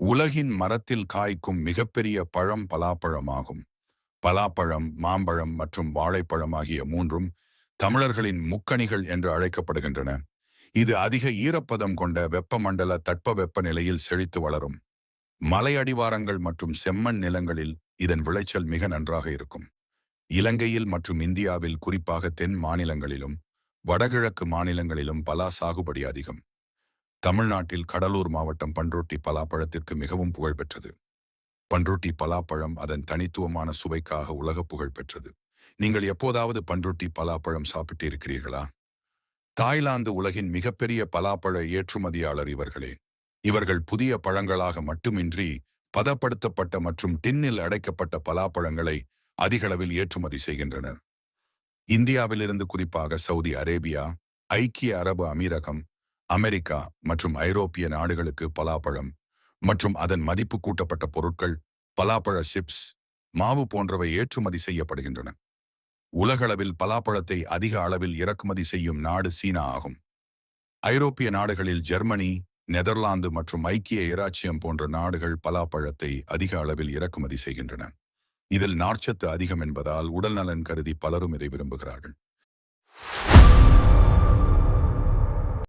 உலகின் மரத்தில் காய்க்கும் மிகப்பெரிய பழம் பலாப்பழமாகும். பலாப்பழம் மாம்பழம் மற்றும் வாழைப்பழம் ஆகிய மூன்றும் தமிழர்களின் முக்கணிகள் என்று அழைக்கப்படுகின்றன. இது அதிக ஈரப்பதம் கொண்ட வெப்பமண்டல தட்பவெப்ப நிலையில் செழித்து வளரும். மலை அடிவாரங்கள் மற்றும் செம்மண் நிலங்களில் இதன் விளைச்சல் மிக நன்றாக இருக்கும். இலங்கையில் மற்றும் இந்தியாவில் குறிப்பாக தென் மாநிலங்களிலும் வடகிழக்கு மாநிலங்களிலும் பலா சாகுபடி அதிகம். தமிழ்நாட்டில் கடலூர் மாவட்டம் பன்ருட்டி பலாப்பழத்திற்கு மிகவும் புகழ்பெற்றது பன்ருட்டி பலாப்பழம் அதன் தனித்துவமான சுவைக்காக உலக புகழ் பெற்றது. நீங்கள் எப்போதாவது பன்ருட்டி பலாப்பழம் சாப்பிட்டு இருக்கிறீர்களா தாய்லாந்து உலகின் மிகப்பெரிய பலாப்பழ ஏற்றுமதியாளர் இவர்களே. இவர்கள் புதிய பழங்களாக மட்டுமின்றி பதப்படுத்தப்பட்ட மற்றும் டின்னில் அடைக்கப்பட்ட பலாப்பழங்களை அதிகளவில் ஏற்றுமதி செய்கின்றனர். இந்தியாவிலிருந்து குறிப்பாக சவுதி அரேபியா ஐக்கிய அரபு அமீரகம் அமெரிக்கா மற்றும் ஐரோப்பிய நாடுகளுக்கு பலாப்பழம் மற்றும் அதன் மதிப்பு கூட்டப்பட்ட பொருட்கள் பலாப்பழ சிப்ஸ் மாவு போன்றவை ஏற்றுமதி செய்யப்படுகின்றன. உலகளவில் பலாப்பழத்தை அதிக அளவில் இறக்குமதி செய்யும் நாடு சீனா ஆகும். ஐரோப்பிய நாடுகளில் ஜெர்மனி நெதர்லாந்து மற்றும் ஐக்கிய இராச்சியம் போன்ற நாடுகள் பலாப்பழத்தை அதிக அளவில் இறக்குமதி செய்கின்றன. இதில் நார்ச்சத்து அதிகம் என்பதால் உடல் நலன் கருதி பலரும் இதை விரும்புகிறார்கள்.